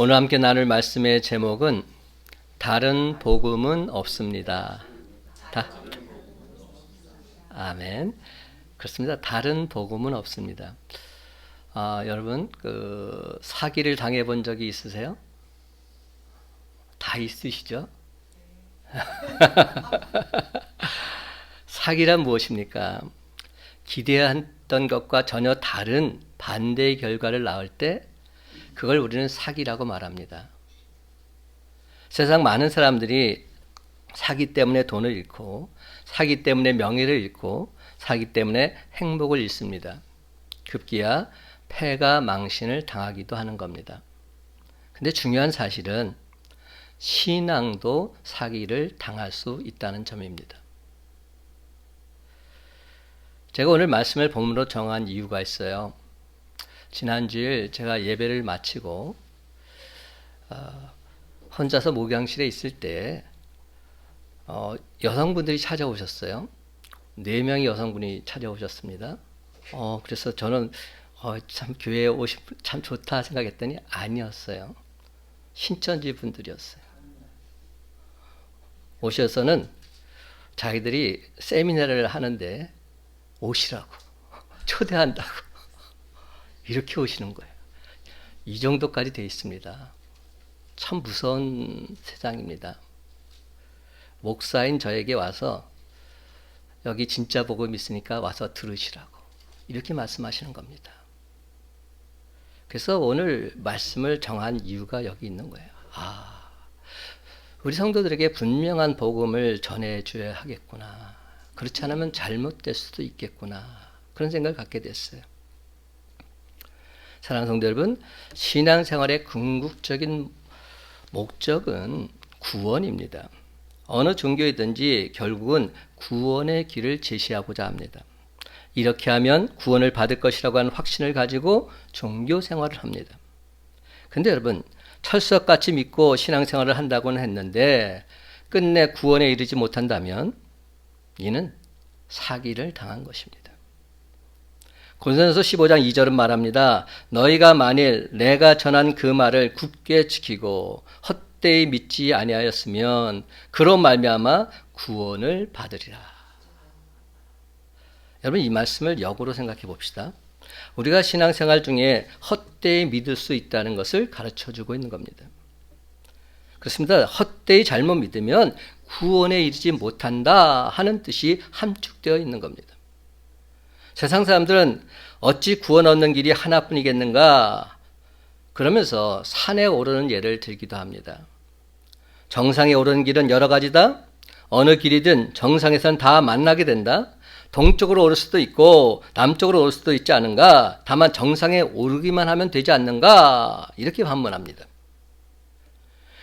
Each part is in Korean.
오늘 함께 나눌 말씀의 제목은 다른 복음은 없습니다. 다, 아멘. 그렇습니다. 다른 복음은 없습니다. 아, 여러분 그 사기를 당해 본 적이 있으세요? 다 있으시죠? 사기란 무엇입니까? 기대했던 것과 전혀 다른 반대의 결과를 낳을 때 그걸 우리는 사기라고 말합니다. 세상 많은 사람들이 사기 때문에 돈을 잃고 사기 때문에 명예를 잃고 사기 때문에 행복을 잃습니다. 급기야 패가 망신을 당하기도 하는 겁니다. 근데 중요한 사실은 신앙도 사기를 당할 수 있다는 점입니다. 제가 오늘 말씀을 본문으로 정한 이유가 있어요. 지난주에 제가 예배를 마치고 어, 혼자서 목양실에 있을 때 어, 여성분들이 찾아오셨어요. 네 명의 여성분이 찾아오셨습니다. 어, 그래서 저는 어, 참 교회에 오신 참 좋다 생각했더니 아니었어요. 신천지 분들이었어요. 오셔서는 자기들이 세미나를 하는데 오시라고 초대한다고 이렇게 오시는 거예요. 이 정도까지 돼 있습니다. 참 무서운 세상입니다. 목사인 저에게 와서 여기 진짜 복음 있으니까 와서 들으시라고 이렇게 말씀하시는 겁니다. 그래서 오늘 말씀을 정한 이유가 여기 있는 거예요. 아, 우리 성도들에게 분명한 복음을 전해줘야 하겠구나. 그렇지 않으면 잘못될 수도 있겠구나. 그런 생각을 갖게 됐어요. 사랑하는 성도 여러분, 신앙생활의 궁극적인 목적은 구원입니다. 어느 종교이든지 결국은 구원의 길을 제시하고자 합니다. 이렇게 하면 구원을 받을 것이라고 하는 확신을 가지고 종교 생활을 합니다. 근데 여러분, 철석같이 믿고 신앙생활을 한다고는 했는데 끝내 구원에 이르지 못한다면 이는 사기를 당한 것입니다. 고린도서 15장 2절은 말합니다. 너희가 만일 내가 전한 그 말을 굳게 지키고 헛되이 믿지 아니하였으면 그로 말미암아 구원을 받으리라. 여러분 이 말씀을 역으로 생각해 봅시다. 우리가 신앙생활 중에 헛되이 믿을 수 있다는 것을 가르쳐 주고 있는 겁니다. 그렇습니다. 헛되이 잘못 믿으면 구원에 이르지 못한다 하는 뜻이 함축되어 있는 겁니다. 세상 사람들은 어찌 구원 얻는 길이 하나뿐이겠는가? 그러면서 산에 오르는 예를 들기도 합니다. 정상에 오르는 길은 여러 가지다. 어느 길이든 정상에선 다 만나게 된다. 동쪽으로 오를 수도 있고 남쪽으로 오를 수도 있지 않은가? 다만 정상에 오르기만 하면 되지 않는가? 이렇게 반문합니다.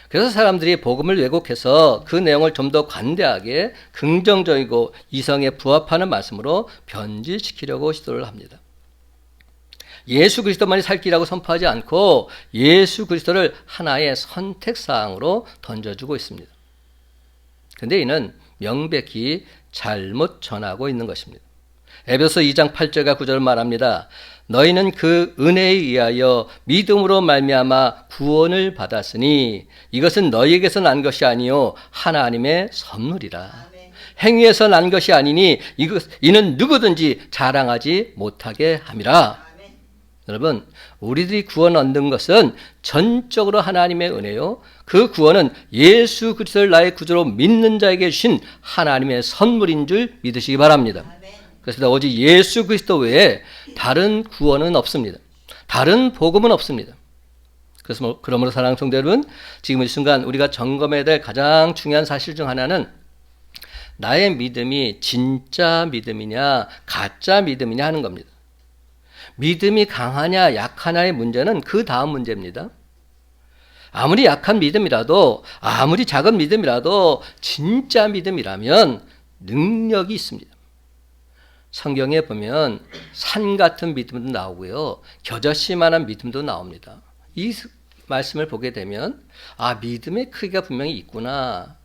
그래서 사람들이 복음을 왜곡해서 그 내용을 좀 더 관대하게 긍정적이고 이성에 부합하는 말씀으로 변질시키려고 시도를 합니다. 예수 그리스도만이 살 길이라고 선포하지 않고 예수 그리스도를 하나의 선택사항으로 던져주고 있습니다. 근데 이는 명백히 잘못 전하고 있는 것입니다. 에베소 2장 8절과 9절 말합니다. 너희는 그 은혜에 의하여 믿음으로 말미암아 구원을 받았으니 이것은 너희에게서 난 것이 아니요 하나님의 선물이라. 행위에서 난 것이 아니니 이것 이는 누구든지 자랑하지 못하게 함이라. 여러분, 우리들이 구원 얻는 것은 전적으로 하나님의 은혜요. 그 구원은 예수 그리스도를 나의 구주로 믿는 자에게 주신 하나님의 선물인 줄 믿으시기 바랍니다. 그래서 오직 예수 그리스도 외에 다른 구원은 없습니다. 다른 복음은 없습니다. 그래서 뭐, 그러므로 사랑하는 성도 여러분, 지금 이 순간 우리가 점검해야 될 가장 중요한 사실 중 하나는 나의 믿음이 진짜 믿음이냐, 가짜 믿음이냐 하는 겁니다. 믿음이 강하냐 약하냐의 문제는 그 다음 문제입니다. 아무리 약한 믿음이라도 아무리 작은 믿음이라도 진짜 믿음이라면 능력이 있습니다. 성경에 보면 산 같은 믿음도 나오고요. 겨자씨만한 믿음도 나옵니다. 이 말씀을 보게 되면 아 믿음의 크기가 분명히 있구나.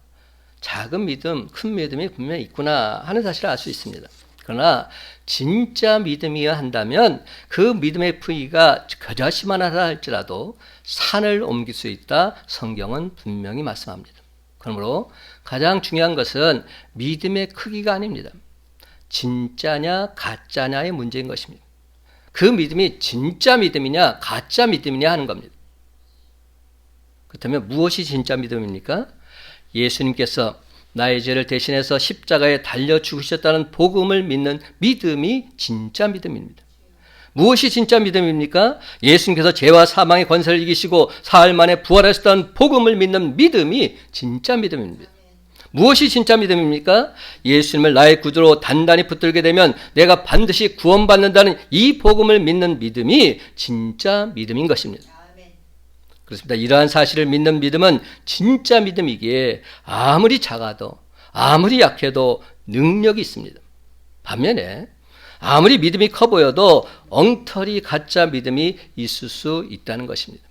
작은 믿음, 큰 믿음이 분명히 있구나 하는 사실을 알 수 있습니다. 그러나 진짜 믿음이야 한다면 그 믿음의 부위가 그자시만 하다 할지라도 산을 옮길 수 있다 성경은 분명히 말씀합니다. 그러므로 가장 중요한 것은 믿음의 크기가 아닙니다. 진짜냐 가짜냐의 문제인 것입니다. 그 믿음이 진짜 믿음이냐 가짜 믿음이냐 하는 겁니다. 그렇다면 무엇이 진짜 믿음입니까? 예수님께서 나의 죄를 대신해서 십자가에 달려 죽으셨다는 복음을 믿는 믿음이 진짜 믿음입니다. 무엇이 진짜 믿음입니까? 예수님께서 죄와 사망의 권세를 이기시고 사흘 만에 부활하셨다는 복음을 믿는 믿음이 진짜 믿음입니다. 무엇이 진짜 믿음입니까? 예수님을 나의 구주로 단단히 붙들게 되면 내가 반드시 구원받는다는 이 복음을 믿는 믿음이 진짜 믿음인 것입니다. 그렇습니다. 이러한 사실을 믿는 믿음은 진짜 믿음이기에 아무리 작아도 아무리 약해도 능력이 있습니다. 반면에 아무리 믿음이 커 보여도 엉터리 가짜 믿음이 있을 수 있다는 것입니다.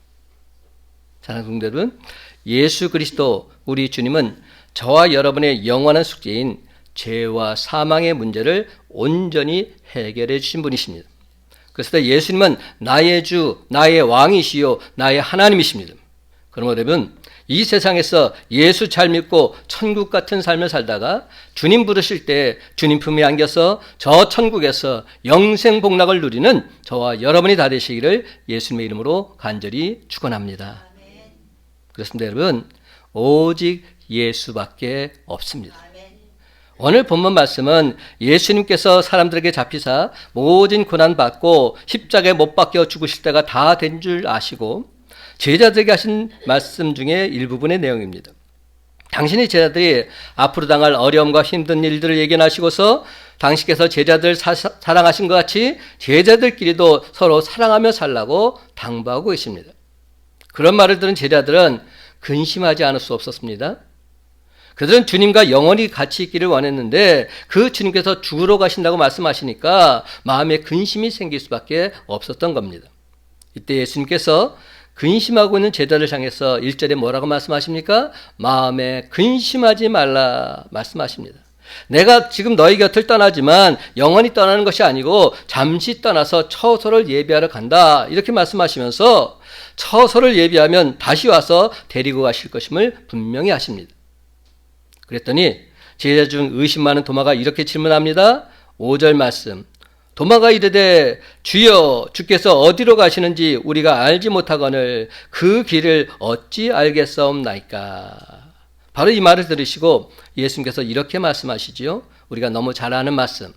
사랑하는 성도 여러분, 예수 그리스도 우리 주님은 저와 여러분의 영원한 숙제인 죄와 사망의 문제를 온전히 해결해 주신 분이십니다. 그래서 예수님은 나의 주, 나의 왕이시요, 나의 하나님이십니다. 그러면 여러분, 이 세상에서 예수 잘 믿고 천국 같은 삶을 살다가 주님 부르실 때 주님 품에 안겨서 저 천국에서 영생 복락을 누리는 저와 여러분이 다 되시기를 예수님의 이름으로 간절히 축원합니다. 그렇습니다, 여러분. 오직 예수밖에 없습니다. 오늘 본문 말씀은 예수님께서 사람들에게 잡히사 모든 고난 받고 십자가에 못 박혀 죽으실 때가 다 된 줄 아시고 제자들에게 하신 말씀 중에 일부분의 내용입니다. 당신의 제자들이 앞으로 당할 어려움과 힘든 일들을 예견하시고서 당신께서 제자들 사, 사랑하신 것 같이 제자들끼리도 서로 사랑하며 살라고 당부하고 계십니다. 그런 말을 들은 제자들은 근심하지 않을 수 없었습니다. 그들은 주님과 영원히 같이 있기를 원했는데 그 주님께서 죽으러 가신다고 말씀하시니까 마음에 근심이 생길 수밖에 없었던 겁니다. 이때 예수님께서 근심하고 있는 제자를 향해서 1절에 뭐라고 말씀하십니까? 마음에 근심하지 말라 말씀하십니다. 내가 지금 너희 곁을 떠나지만 영원히 떠나는 것이 아니고 잠시 떠나서 처소를 예비하러 간다. 이렇게 말씀하시면서 처소를 예비하면 다시 와서 데리고 가실 것임을 분명히 하십니다. 그랬더니 제자 중 의심 많은 도마가 이렇게 질문합니다. 5절 말씀. 도마가 이르되 주여 주께서 어디로 가시는지 우리가 알지 못하거늘 그 길을 어찌 알겠사옵나이까. 바로 이 말을 들으시고 예수님께서 이렇게 말씀하시지요. 우리가 너무 잘 아는 말씀.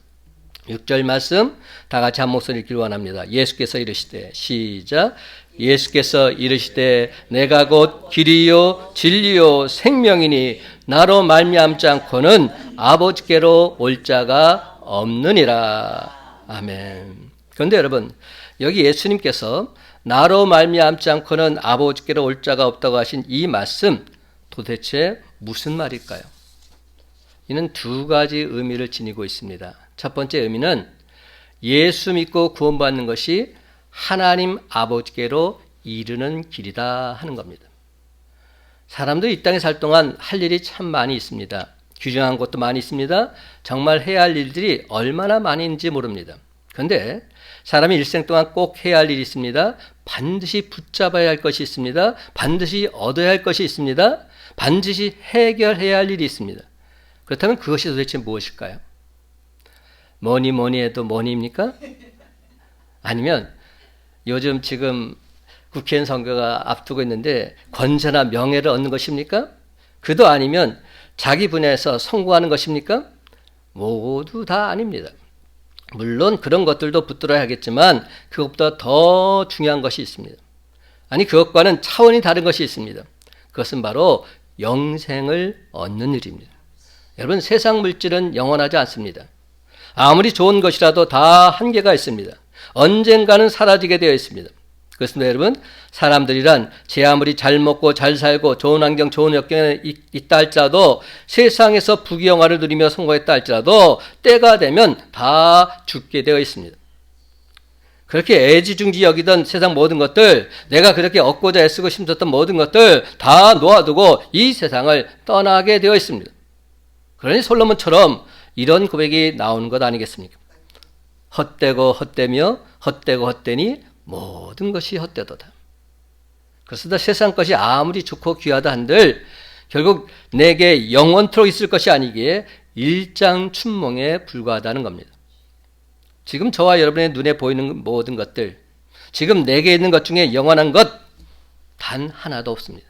6절 말씀 다 같이 한 목소리 읽기를 원합니다. 예수께서 이르시되 시작 예수께서 이르시되 내가 곧 길이요 진리요 생명이니 나로 말미암지 않고는 아버지께로 올 자가 없느니라. 아멘. 그런데 여러분 여기 예수님께서 나로 말미암지 않고는 아버지께로 올 자가 없다고 하신 이 말씀 도대체 무슨 말일까요? 이는 두 가지 의미를 지니고 있습니다. 첫 번째 의미는 예수 믿고 구원받는 것이 하나님 아버지께로 이르는 길이다 하는 겁니다. 사람들이 이 땅에 살 동안 할 일이 참 많이 있습니다. 규정한 것도 많이 있습니다. 정말 해야 할 일들이 얼마나 많은지 모릅니다. 그런데 사람이 일생 동안 꼭 해야 할 일이 있습니다. 반드시 붙잡아야 할 것이 있습니다. 반드시 얻어야 할 것이 있습니다. 반드시 해결해야 할 일이 있습니다. 그렇다면 그것이 도대체 무엇일까요? 뭐니 뭐니 해도 뭐니입니까? 아니면 요즘 지금 국회의원 선거가 앞두고 있는데 권세나 명예를 얻는 것입니까? 그도 아니면 자기 분야에서 성공하는 것입니까? 모두 다 아닙니다. 물론 그런 것들도 붙들어야 하겠지만 그것보다 더 중요한 것이 있습니다. 아니 그것과는 차원이 다른 것이 있습니다. 그것은 바로 영생을 얻는 일입니다. 여러분 세상 물질은 영원하지 않습니다. 아무리 좋은 것이라도 다 한계가 있습니다. 언젠가는 사라지게 되어 있습니다. 그렇습니다, 여러분. 사람들이란 제 아무리 잘 먹고 잘 살고 좋은 환경, 좋은 역경에 있다 할지라도 세상에서 부귀영화를 누리며 성공했다 할지라도 때가 되면 다 죽게 되어 있습니다. 그렇게 애지중지 여기던 세상 모든 것들, 내가 그렇게 얻고자 애쓰고 힘썼던 모든 것들 다 놓아두고 이 세상을 떠나게 되어 있습니다. 그러니 솔로몬처럼 이런 고백이 나오는 것 아니겠습니까? 헛되고 헛되며 헛되고 헛되니 모든 것이 헛되도다. 그렇습니다. 세상 것이 아무리 좋고 귀하다 한들 결국 내게 영원토록 있을 것이 아니기에 일장 춘몽에 불과하다는 겁니다. 지금 저와 여러분의 눈에 보이는 모든 것들, 지금 내게 있는 것 중에 영원한 것 단 하나도 없습니다.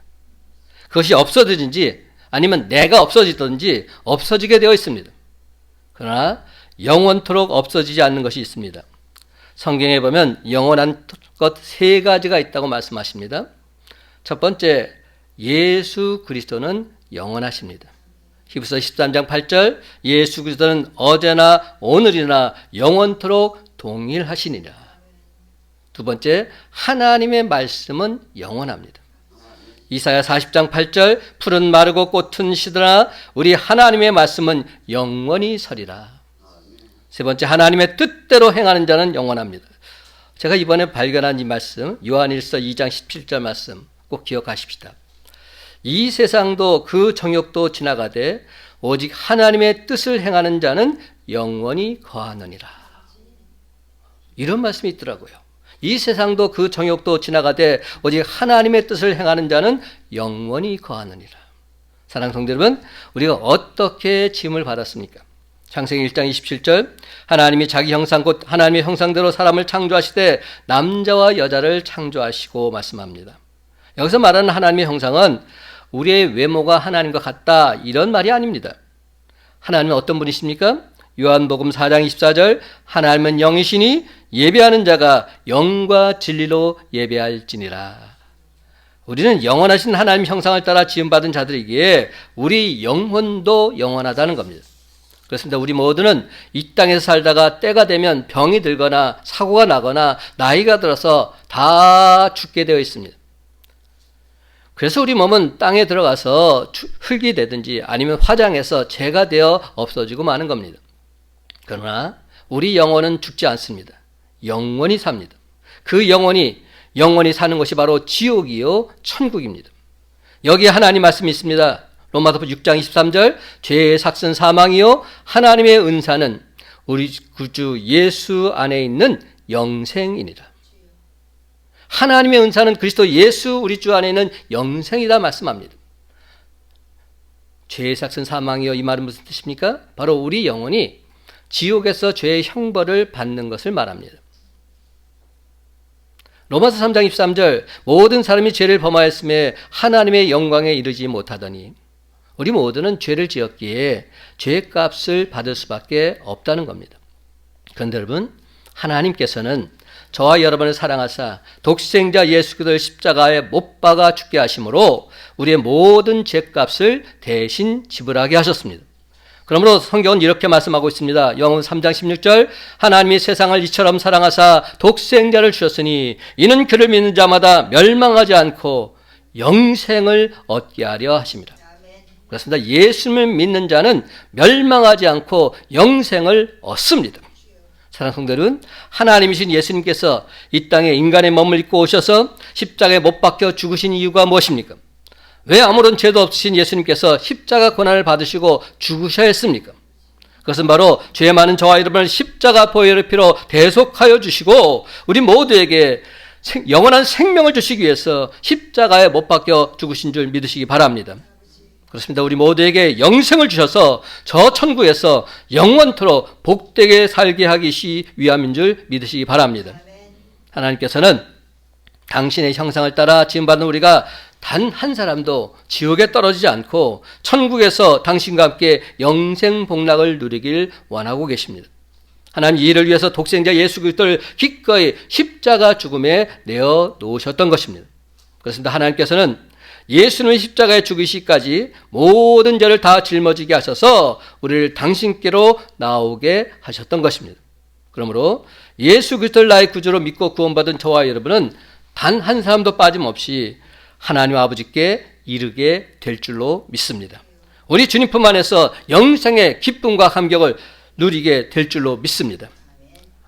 그것이 없어지든지 아니면 내가 없어지든지 없어지게 되어 있습니다. 그러나 영원토록 없어지지 않는 것이 있습니다. 성경에 보면 영원한 것 세 가지가 있다고 말씀하십니다. 첫 번째, 예수 그리스도는 영원하십니다. 히브리서 13장 8절 예수 그리스도는 어제나 오늘이나 영원토록 동일하시니라. 두 번째, 하나님의 말씀은 영원합니다. 이사야 40장 8절 푸른 마르고 꽃은 시드나 우리 하나님의 말씀은 영원히 서리라. 세 번째 하나님의 뜻대로 행하는 자는 영원합니다. 제가 이번에 발견한 이 말씀 요한일서 2장 17절 말씀 꼭 기억하십시다. 이 세상도 그 정욕도 지나가되 오직 하나님의 뜻을 행하는 자는 영원히 거하느니라. 이런 말씀이 있더라고요. 이 세상도 그 정욕도 지나가되 오직 하나님의 뜻을 행하는 자는 영원히 거하느니라. 사랑 성도 여러분, 우리가 어떻게 짐을 받았습니까? 창세기 1장 27절 하나님이 자기 형상 곧 하나님의 형상대로 사람을 창조하시되 남자와 여자를 창조하시고 말씀합니다. 여기서 말하는 하나님의 형상은 우리의 외모가 하나님과 같다 이런 말이 아닙니다. 하나님은 어떤 분이십니까? 요한복음 4장 24절 하나님은 영이시니 예배하는 자가 영과 진리로 예배할지니라. 우리는 영원하신 하나님 형상을 따라 지음받은 자들이기에 우리 영혼도 영원하다는 겁니다. 그렇습니다. 우리 모두는 이 땅에서 살다가 때가 되면 병이 들거나 사고가 나거나 나이가 들어서 다 죽게 되어 있습니다. 그래서 우리 몸은 땅에 들어가서 흙이 되든지 아니면 화장해서 재가 되어 없어지고 마는 겁니다. 그러나 우리 영혼은 죽지 않습니다. 영원히 삽니다. 그 영혼이 영원히 사는 것이 바로 지옥이요 천국입니다. 여기에 하나님 말씀이 있습니다. 로마서 6장 23절 죄의 삭슨 사망이요 하나님의 은사는 우리 구주 예수 안에 있는 영생이니라. 하나님의 은사는 그리스도 예수 우리 주 안에 있는 영생이다 말씀합니다. 죄의 삭슨 사망이요 이 말은 무슨 뜻입니까? 바로 우리 영혼이 지옥에서 죄의 형벌을 받는 것을 말합니다. 로마서 3장 23절 모든 사람이 죄를 범하였음에 하나님의 영광에 이르지 못하더니 우리 모두는 죄를 지었기에 죄값을 받을 수밖에 없다는 겁니다. 그런데 여러분 하나님께서는 저와 여러분을 사랑하사 독생자 예수 그리스도를 십자가에 못 박아 죽게 하심으로 우리의 모든 죄값을 대신 지불하게 하셨습니다. 그러므로 성경은 이렇게 말씀하고 있습니다. 영혼 3장 16절 하나님이 세상을 이처럼 사랑하사 독생자를 주셨으니 이는 그를 믿는 자마다 멸망하지 않고 영생을 얻게 하려 하십니다. 그렇습니다. 예수를 믿는 자는 멸망하지 않고 영생을 얻습니다. 사랑 성도들은 하나님이신 예수님께서 이 땅에 인간의 몸을 입고 오셔서 십자가에 못 박혀 죽으신 이유가 무엇입니까? 왜 아무런 죄도 없으신 예수님께서 십자가 고난을 받으시고 죽으셔야 했습니까? 그것은 바로 죄 많은 저와 여러분을 십자가 보혈의 피로 대속하여 주시고 우리 모두에게 영원한 생명을 주시기 위해서 십자가에 못 박혀 죽으신 줄 믿으시기 바랍니다. 그렇습니다. 우리 모두에게 영생을 주셔서 저 천국에서 영원토록 복되게 살게 하기 위함인 줄 믿으시기 바랍니다. 하나님께서는 당신의 형상을 따라 지음받는 우리가 단 한 사람도 지옥에 떨어지지 않고 천국에서 당신과 함께 영생 복락을 누리길 원하고 계십니다. 하나님 이를 위해서 독생자 예수 그리스도를 기꺼이 십자가 죽음에 내어 놓으셨던 것입니다. 그렇습니다. 하나님께서는 예수는 십자가에 죽으시기까지 모든 죄를 다 짊어지게 하셔서 우리를 당신께로 나오게 하셨던 것입니다. 그러므로 예수 그리스도를 나의 구주로 믿고 구원받은 저와 여러분은 단 한 사람도 빠짐없이 하나님 아버지께 이르게 될 줄로 믿습니다. 우리 주님 품 안에서 영생의 기쁨과 감격을 누리게 될 줄로 믿습니다.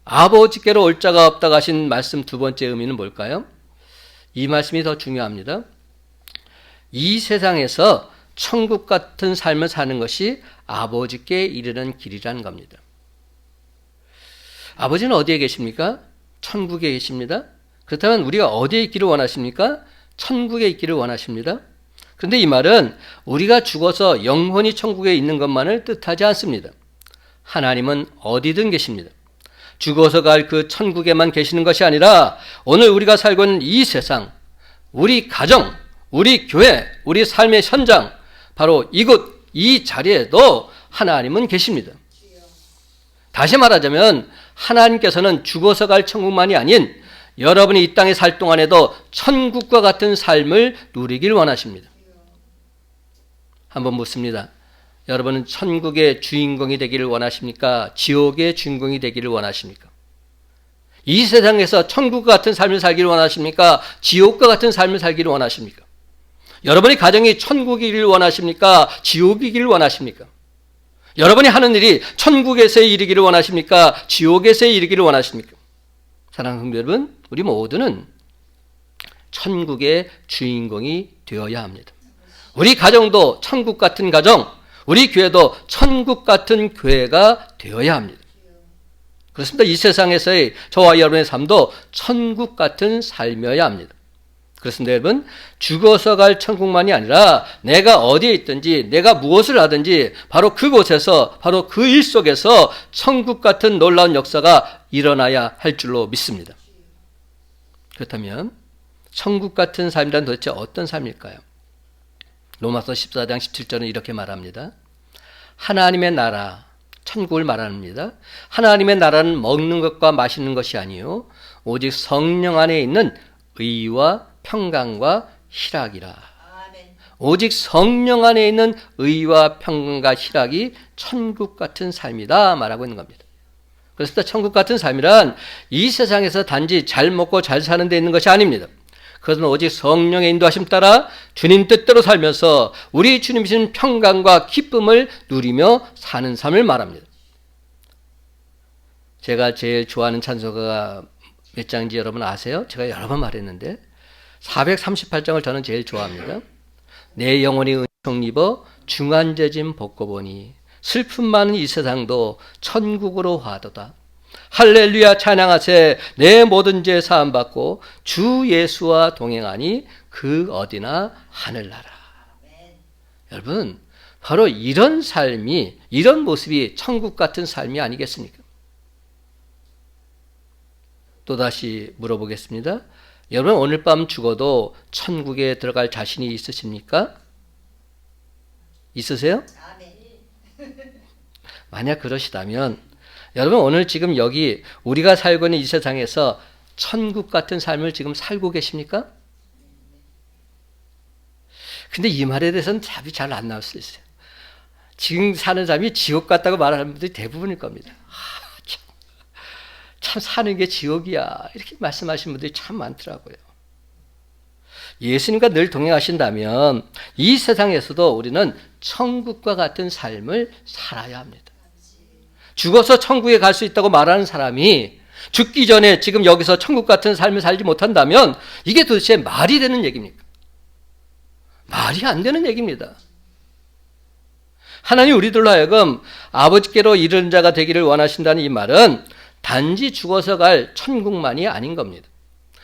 아버지께로 올 자가 없다고 하신 말씀 두 번째 의미는 뭘까요? 이 말씀이 더 중요합니다. 이 세상에서 천국 같은 삶을 사는 것이 아버지께 이르는 길이라는 겁니다. 아버지는 어디에 계십니까? 천국에 계십니다. 그렇다면 우리가 어디에 있기를 원하십니까? 천국에 있기를 원하십니다. 그런데 이 말은 우리가 죽어서 영혼이 천국에 있는 것만을 뜻하지 않습니다. 하나님은 어디든 계십니다. 죽어서 갈 그 천국에만 계시는 것이 아니라 오늘 우리가 살고 있는 이 세상, 우리 가정, 우리 교회, 우리 삶의 현장, 바로 이곳, 이 자리에도 하나님은 계십니다. 다시 말하자면 하나님께서는 죽어서 갈 천국만이 아닌 여러분이 이 땅에 살 동안에도 천국과 같은 삶을 누리길 원하십니다. 한번 묻습니다. 여러분은 천국의 주인공이 되기를 원하십니까? 지옥의 주인공이 되기를 원하십니까? 이 세상에서 천국과 같은 삶을 살기를 원하십니까? 지옥과 같은 삶을 살기를 원하십니까? 여러분의 가정이 천국이기를 원하십니까? 지옥이기를 원하십니까? 여러분이 하는 일이 천국에서 이르기를 원하십니까? 지옥에서 이르기를 원하십니까? 사랑하는 성도 여러분, 우리 모두는 천국의 주인공이 되어야 합니다. 우리 가정도 천국 같은 가정, 우리 교회도 천국 같은 교회가 되어야 합니다. 그렇습니다. 이 세상에서의 저와 여러분의 삶도 천국 같은 삶이어야 합니다. 그렇습니다, 여러분. 죽어서 갈 천국만이 아니라 내가 어디에 있든지 내가 무엇을 하든지 바로 그곳에서 바로 그 일 속에서 천국 같은 놀라운 역사가 일어나야 할 줄로 믿습니다. 그렇다면 천국 같은 삶이란 도대체 어떤 삶일까요? 로마서 14장 17절은 이렇게 말합니다. 하나님의 나라, 천국을 말합니다. 하나님의 나라는 먹는 것과 마시는 것이 아니요 오직 성령 안에 있는 의와 평강과 희락이라. 오직 성령 안에 있는 의와 평강과 희락이 천국 같은 삶이다 말하고 있는 겁니다. 그래서 천국 같은 삶이란 이 세상에서 단지 잘 먹고 잘 사는 데 있는 것이 아닙니다. 그것은 오직 성령의 인도하심 따라 주님 뜻대로 살면서 우리 주님이신 평강과 기쁨을 누리며 사는 삶을 말합니다. 제가 제일 좋아하는 찬송가가 몇 장인지 여러분 아세요? 제가 여러 번 말했는데 438장을 저는 제일 좋아합니다. 내 영혼이 은총 입어 중한재짐 벗고 보니 슬픔 많은 이 세상도 천국으로 화도다. 할렐루야 찬양하세 내 모든 죄 사함 받고 주 예수와 동행하니 그 어디나 하늘나라. 여러분 바로 이런 삶이 이런 모습이 천국 같은 삶이 아니겠습니까? 또다시 물어보겠습니다. 여러분 오늘 밤 죽어도 천국에 들어갈 자신이 있으십니까? 있으세요? 만약 그러시다면 여러분 오늘 지금 여기 우리가 살고 있는 이 세상에서 천국 같은 삶을 지금 살고 계십니까? 근데 이 말에 대해서는 답이 잘 안 나올 수 있어요. 지금 사는 삶이 지옥 같다고 말하는 분들이 대부분일 겁니다. 아, 참, 참 사는 게 지옥이야. 이렇게 말씀하시는 분들이 참 많더라고요. 예수님과 늘 동행하신다면 이 세상에서도 우리는 천국과 같은 삶을 살아야 합니다. 죽어서 천국에 갈 수 있다고 말하는 사람이 죽기 전에 지금 여기서 천국 같은 삶을 살지 못한다면 이게 도대체 말이 되는 얘기입니까? 말이 안 되는 얘기입니다. 하나님 우리들로 하여금 아버지께로 이르는 자가 되기를 원하신다는 이 말은 단지 죽어서 갈 천국만이 아닌 겁니다.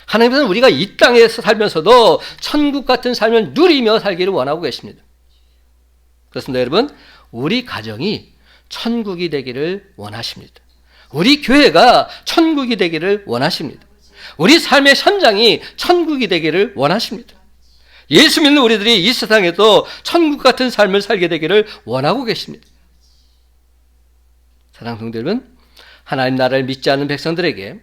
하나님은 우리가 이 땅에서 살면서도 천국 같은 삶을 누리며 살기를 원하고 계십니다. 그렇습니다, 여러분. 우리 가정이 천국이 되기를 원하십니다. 우리 교회가 천국이 되기를 원하십니다. 우리 삶의 현장이 천국이 되기를 원하십니다. 예수 믿는 우리들이 이 세상에도 천국 같은 삶을 살게 되기를 원하고 계십니다. 사랑 성도 여러분, 하나님 나라를 믿지 않는 백성들에게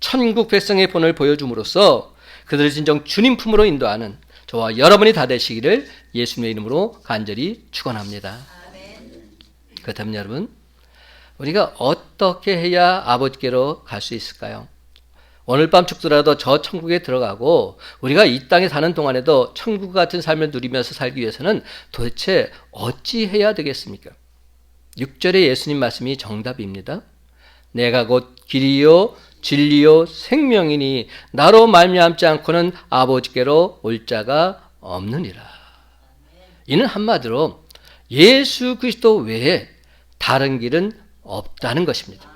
천국 백성의 본을 보여줌으로써 그들을 진정 주님 품으로 인도하는 저와 여러분이 다 되시기를 예수님의 이름으로 간절히 축원합니다. 그렇다면 여러분, 우리가 어떻게 해야 아버지께로 갈 수 있을까요? 오늘 밤 죽더라도 저 천국에 들어가고 우리가 이 땅에 사는 동안에도 천국 같은 삶을 누리면서 살기 위해서는 도대체 어찌 해야 되겠습니까? 6절의 예수님 말씀이 정답입니다. 내가 곧 길이요 진리요 생명이니 나로 말미암지 않고는 아버지께로 올 자가 없느니라. 이는 한마디로 예수 그리스도 외에 다른 길은 없다는 것입니다.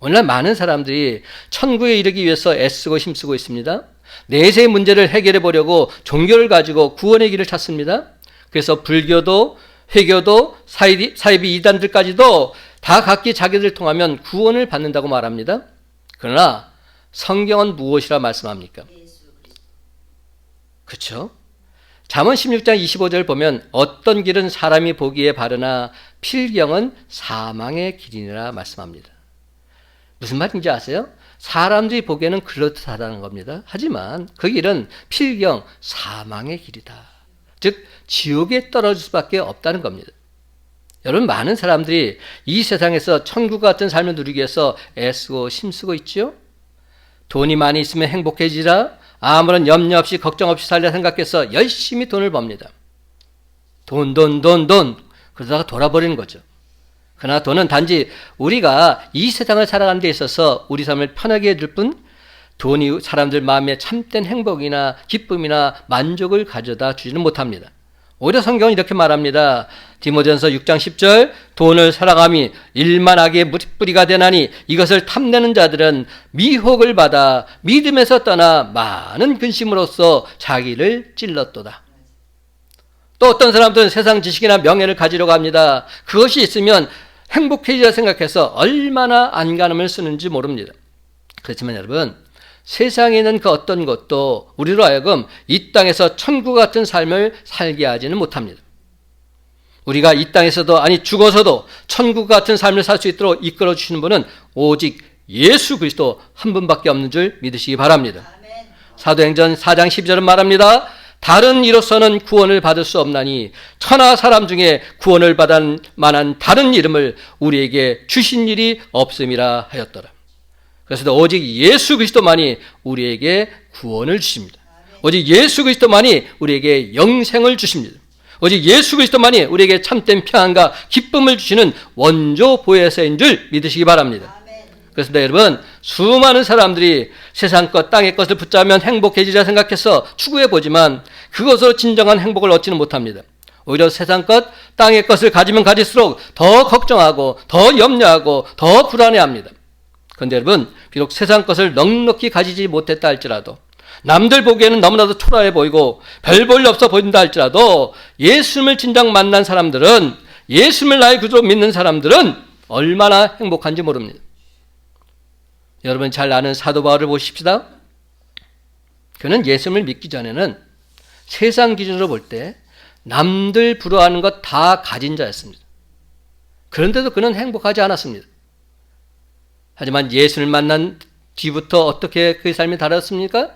오늘날 많은 사람들이 천국에 이르기 위해서 애쓰고 힘쓰고 있습니다. 내세의 문제를 해결해 보려고 종교를 가지고 구원의 길을 찾습니다. 그래서 불교도 회교도 사이비, 이단들까지도 다 각기 자기들 통하면 구원을 받는다고 말합니다. 그러나 성경은 무엇이라 말씀합니까? 그렇죠? 잠언 16장 25절 보면 어떤 길은 사람이 보기에 바르나 필경은 사망의 길이라 말씀합니다. 무슨 말인지 아세요? 사람들이 보기에는 그렇다는 겁니다. 하지만 그 길은 필경 사망의 길이다. 즉 지옥에 떨어질 수밖에 없다는 겁니다. 여러분 많은 사람들이 이 세상에서 천국 같은 삶을 누리기 위해서 애쓰고 힘쓰고 있지요. 돈이 많이 있으면 행복해지라 아무런 염려 없이 걱정 없이 살려 생각해서 열심히 돈을 법니다. 돈, 돈, 돈, 돈. 그러다가 돌아버리는 거죠. 그러나 돈은 단지 우리가 이 세상을 살아가는 데 있어서 우리 삶을 편하게 해줄 뿐 돈이 사람들 마음에 참된 행복이나 기쁨이나 만족을 가져다 주지는 못합니다. 오히려 성경은 이렇게 말합니다. 디모전서 6장 10절 돈을 살아감이 일만하게 뿌리가 되나니 이것을 탐내는 자들은 미혹을 받아 믿음에서 떠나 많은 근심으로써 자기를 찔렀도다. 또 어떤 사람들은 세상 지식이나 명예를 가지려고 합니다. 그것이 있으면 행복해지려 생각해서 얼마나 안간힘을 쓰는지 모릅니다. 그렇지만 여러분 세상에 있는 그 어떤 것도 우리로 하여금 이 땅에서 천국 같은 삶을 살게 하지는 못합니다. 우리가 이 땅에서도 아니 죽어서도 천국 같은 삶을 살 수 있도록 이끌어 주시는 분은 오직 예수 그리스도 한 분밖에 없는 줄 믿으시기 바랍니다. 사도행전 4장 12절은 말합니다. 다른 이로서는 구원을 받을 수 없나니 천하 사람 중에 구원을 받을 만한 다른 이름을 우리에게 주신 일이 없음이라 하였더라. 그래서 오직 예수 그리스도만이 우리에게 구원을 주십니다. 오직 예수 그리스도만이 우리에게 영생을 주십니다. 오직 예수 그리스도만이 우리에게 참된 평안과 기쁨을 주시는 원조 보혜사인 줄 믿으시기 바랍니다. 그렇습니다, 여러분. 수많은 사람들이 세상 것, 땅의 것을 붙잡으면 행복해지자 생각해서 추구해 보지만 그것으로 진정한 행복을 얻지는 못합니다. 오히려 세상 것, 땅의 것을 가지면 가질수록 더 걱정하고, 더 염려하고, 더 불안해합니다. 그런데 여러분, 비록 세상 것을 넉넉히 가지지 못했다 할지라도 남들 보기에는 너무나도 초라해 보이고 별 볼 일 없어 보인다 할지라도 예수님을 진정 만난 사람들은 예수님을 나의 구주로 믿는 사람들은 얼마나 행복한지 모릅니다. 여러분 잘 아는 사도 바울을 보십시다. 그는 예수님을 믿기 전에는 세상 기준으로 볼 때 남들 부러워하는 것 다 가진 자였습니다. 그런데도 그는 행복하지 않았습니다. 하지만 예수를 만난 뒤부터 어떻게 그의 삶이 달랐습니까?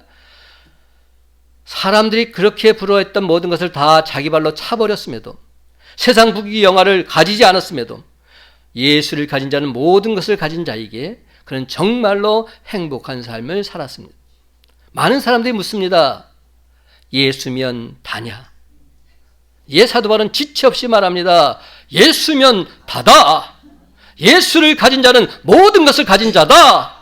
사람들이 그렇게 부러워했던 모든 것을 다 자기 발로 차버렸음에도 세상 부귀 영화를 가지지 않았음에도 예수를 가진 자는 모든 것을 가진 자에게 그는 정말로 행복한 삶을 살았습니다. 많은 사람들이 묻습니다. 예수면 다냐? 예 사도 바울은 지체 없이 말합니다. 예수면 다다. 예수를 가진 자는 모든 것을 가진 자다.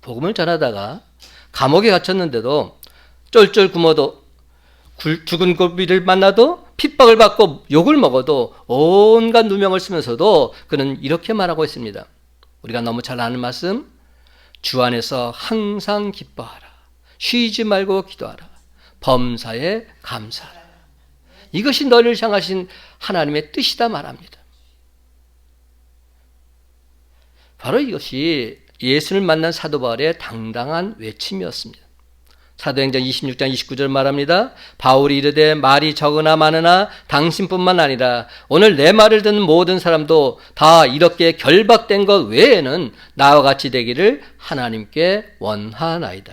복음을 전하다가 감옥에 갇혔는데도 쫄쫄 굶어도 죽은 고비를 만나도 핍박을 받고 욕을 먹어도 온갖 누명을 쓰면서도 그는 이렇게 말하고 있습니다. 우리가 너무 잘 아는 말씀 주 안에서 항상 기뻐하라. 쉬지 말고 기도하라. 범사에 감사하라. 이것이 너를 향하신 하나님의 뜻이다 말합니다. 바로 이것이 예수를 만난 사도 바울의 당당한 외침이었습니다. 사도행전 26장 29절 말합니다. 바울이 이르되 말이 적으나 많으나 당신뿐만 아니라 오늘 내 말을 듣는 모든 사람도 다 이렇게 결박된 것 외에는 나와 같이 되기를 하나님께 원하나이다.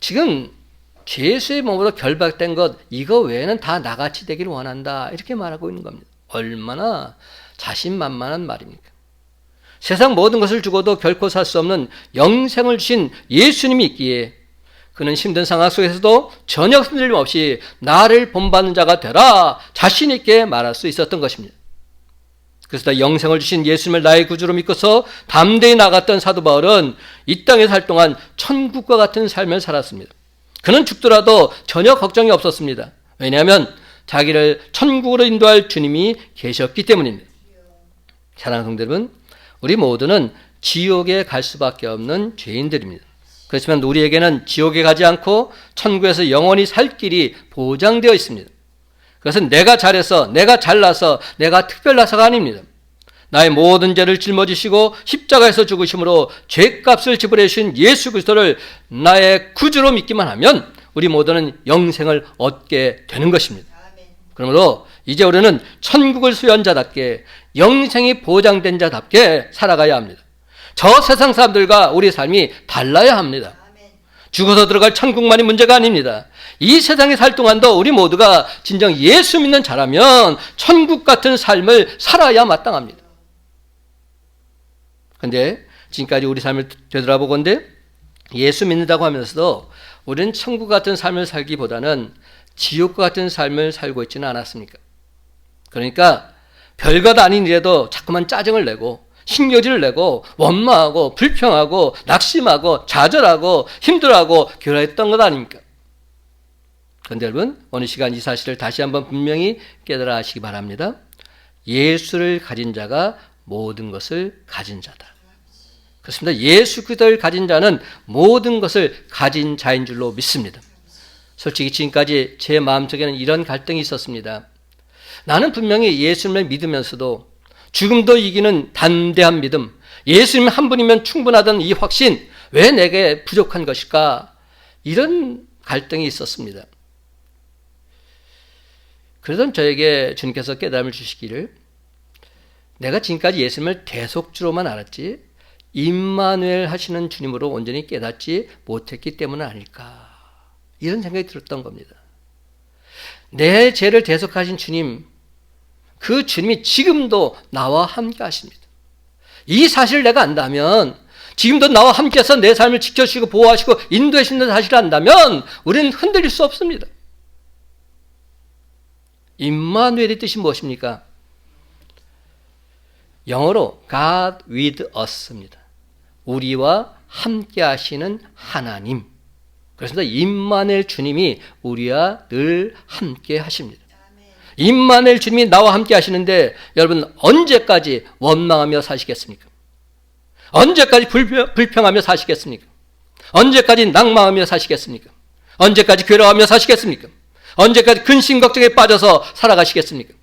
지금 죄수의 몸으로 결박된 것 이거 외에는 다 나같이 되기를 원한다 이렇게 말하고 있는 겁니다. 얼마나 자신만만한 말입니까? 세상 모든 것을 주고도 결코 살 수 없는 영생을 주신 예수님이 있기에 그는 힘든 상황 속에서도 전혀 흔들림 없이 나를 본받는 자가 되라 자신 있게 말할 수 있었던 것입니다. 그래서 영생을 주신 예수님을 나의 구주로 믿고서 담대히 나갔던 사도 바울은 이 땅에 살 동안 천국과 같은 삶을 살았습니다. 그는 죽더라도 전혀 걱정이 없었습니다. 왜냐하면 자기를 천국으로 인도할 주님이 계셨기 때문입니다. 사랑하는 성도 여러분, 우리 모두는 지옥에 갈 수밖에 없는 죄인들입니다. 그렇지만 우리에게는 지옥에 가지 않고 천국에서 영원히 살 길이 보장되어 있습니다. 그것은 내가 잘해서, 내가 잘나서, 내가 특별나서가 아닙니다. 나의 모든 죄를 짊어지시고 십자가에서 죽으심으로 죄값을 지불해 주신 예수 그리스도를 나의 구주로 믿기만 하면 우리 모두는 영생을 얻게 되는 것입니다. 그러므로 이제 우리는 천국을 수여한 자답게 영생이 보장된 자답게 살아가야 합니다. 저 세상 사람들과 우리 삶이 달라야 합니다. 죽어서 들어갈 천국만이 문제가 아닙니다. 이 세상에 살 동안도 우리 모두가 진정 예수 믿는 자라면 천국 같은 삶을 살아야 마땅합니다. 근데 지금까지 우리 삶을 되돌아보건데 예수 믿는다고 하면서도 우리는 천국 같은 삶을 살기보다는 지옥 같은 삶을 살고 있지는 않았습니까? 그러니까 별것 아닌 일에도 자꾸만 짜증을 내고 신경질을 내고 원망하고 불평하고 낙심하고 좌절하고 힘들어하고 괴로했던 것 아닙니까? 그런데 여러분 어느 시간 이 사실을 다시 한번 분명히 깨달아 하시기 바랍니다. 예수를 가진 자가 모든 것을 가진 자다. 그렇습니다. 예수 그리스도를 가진 자는 모든 것을 가진 자인 줄로 믿습니다. 솔직히 지금까지 제 마음속에는 이런 갈등이 있었습니다. 나는 분명히 예수님을 믿으면서도 죽음도 이기는 담대한 믿음, 예수님 한 분이면 충분하던 이 확신, 왜 내게 부족한 것일까? 이런 갈등이 있었습니다. 그러던 저에게 주님께서 깨달음을 주시기를 내가 지금까지 예수님을 대속주로만 알았지 임마누엘 하시는 주님으로 온전히 깨닫지 못했기 때문은 아닐까 이런 생각이 들었던 겁니다. 내 죄를 대속하신 주님 그 주님이 지금도 나와 함께 하십니다. 이 사실을 내가 안다면 지금도 나와 함께해서 내 삶을 지켜주시고 보호하시고 인도하시는 사실을 안다면 우리는 흔들릴 수 없습니다. 임마누엘의 뜻이 무엇입니까? 영어로 God with us입니다. 우리와 함께 하시는 하나님. 그렇습니다. 임마누엘 주님이 우리와 늘 함께 하십니다. 임마누엘 주님이 나와 함께 하시는데 여러분 언제까지 원망하며 사시겠습니까? 언제까지 불평, 하며 사시겠습니까? 언제까지 낭망하며 사시겠습니까? 언제까지 괴로워하며 사시겠습니까? 언제까지 근심 걱정에 빠져서 살아가시겠습니까?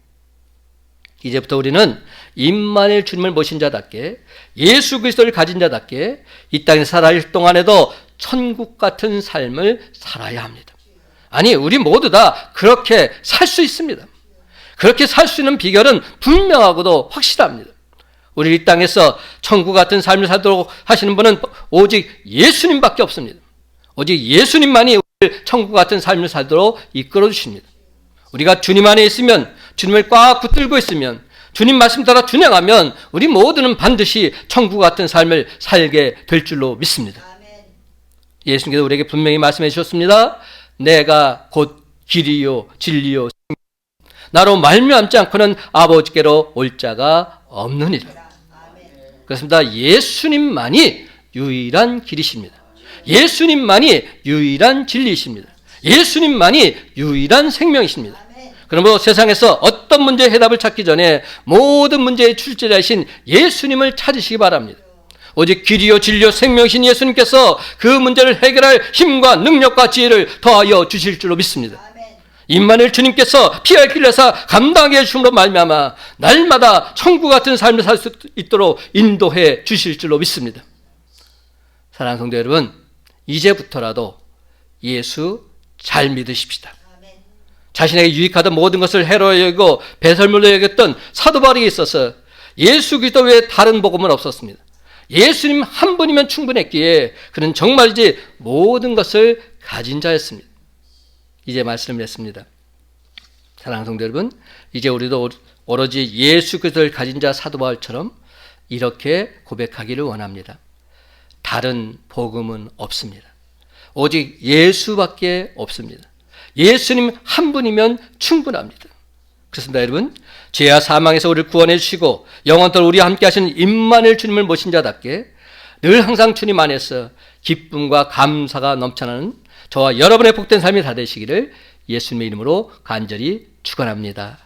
이제부터 우리는 임마누엘 주님을 모신 자답게 예수 그리스도를 가진 자답게 이 땅에 살아갈 동안에도 천국 같은 삶을 살아야 합니다. 아니 우리 모두 다 그렇게 살 수 있습니다. 그렇게 살 수 있는 비결은 분명하고도 확실합니다. 우리 이 땅에서 천국 같은 삶을 살도록 하시는 분은 오직 예수님밖에 없습니다. 오직 예수님만이 우리를 천국 같은 삶을 살도록 이끌어 주십니다. 우리가 주님 안에 있으면 주님을 꽉 붙들고 있으면 주님 말씀 따라 준행하면 우리 모두는 반드시 천국 같은 삶을 살게 될 줄로 믿습니다. 예수님께서 우리에게 분명히 말씀해 주셨습니다. 내가 곧 길이요 진리요 나로 말미암지 않고는 아버지께로 올 자가 없느니라. 그렇습니다. 예수님만이 유일한 길이십니다. 예수님만이 유일한 진리이십니다. 예수님만이 유일한 생명이십니다. 그러므로 세상에서 어떤 문제의 해답을 찾기 전에 모든 문제의 출제자이신 예수님을 찾으시기 바랍니다. 오직 길이요 진리요 생명이신 예수님께서 그 문제를 해결할 힘과 능력과 지혜를 더하여 주실 줄로 믿습니다. 임만을 주님께서 피할 길에서 감당하게 해주심으로 말미암아 날마다 천국 같은 삶을 살 수 있도록 인도해 주실 줄로 믿습니다. 사랑하는 성도 여러분, 이제부터라도 예수 잘 믿으십시다. 자신에게 유익하던 모든 것을 해로 여기고 배설물로 여겼던 사도 바울에게 있어서 예수 그리스도 외에 다른 복음은 없었습니다. 예수님 한 분이면 충분했기에 그는 정말이지 모든 것을 가진 자였습니다. 이제 말씀을 했습니다. 사랑하는 성도 여러분, 이제 우리도 오로지 예수 그리스도를 가진 자 사도 바울처럼 이렇게 고백하기를 원합니다. 다른 복음은 없습니다. 오직 예수밖에 없습니다. 예수님 한 분이면 충분합니다. 그렇습니다, 여러분. 죄와 사망에서 우리를 구원해 주시고 영원토록 우리와 함께 하신 임만을 주님을 모신 자답게 늘 항상 주님 안에서 기쁨과 감사가 넘쳐나는 저와 여러분의 복된 삶이 다 되시기를 예수님의 이름으로 간절히 축원합니다.